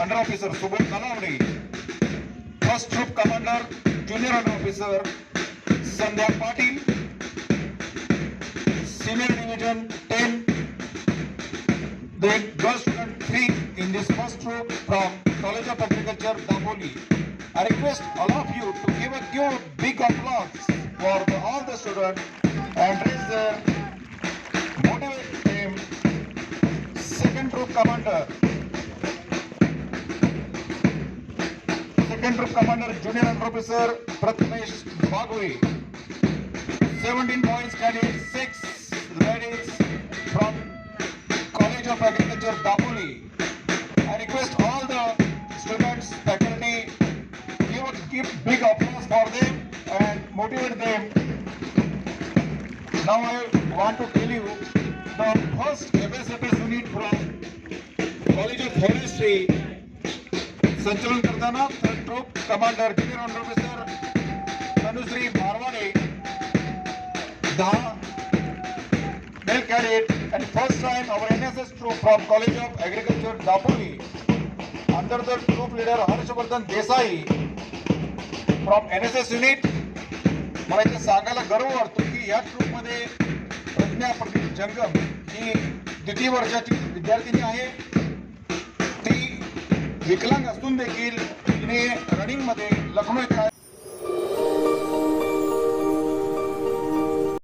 Under officer Subodh कलावडे first troop commander junior under officer Sandhya Patil senior division 10 then girl student 3 in this first group from college of agriculture Damboli i request all of you to give a give big applause for the, all the students and raise their motivate them second group commander second group commander junior under officer prathamesh bagwe 17 boys carried 6 ladies from College of Agriculture Dapoli. I request all the students, faculty, a- give big applause for them and motivate them. Now I want to tell you the first FSFS unit from College of Forestry संचलन करताना troop commander junior on officer Anushree Marwade दहा male cadet and first time our N S S troop from college of agriculture Dapoli under the troop leader Harshvardhan Desai from N S S unit मला इथे सांगायला गर्व वाटतो की या ट्रूपमध्ये प्रज्ञा प्रदीप जंगम ही द्वितीय वर्षाची विद्यार्थिनी आहे. विकलांग असून देखील तिने रनिंगमध्ये लखनौ इथे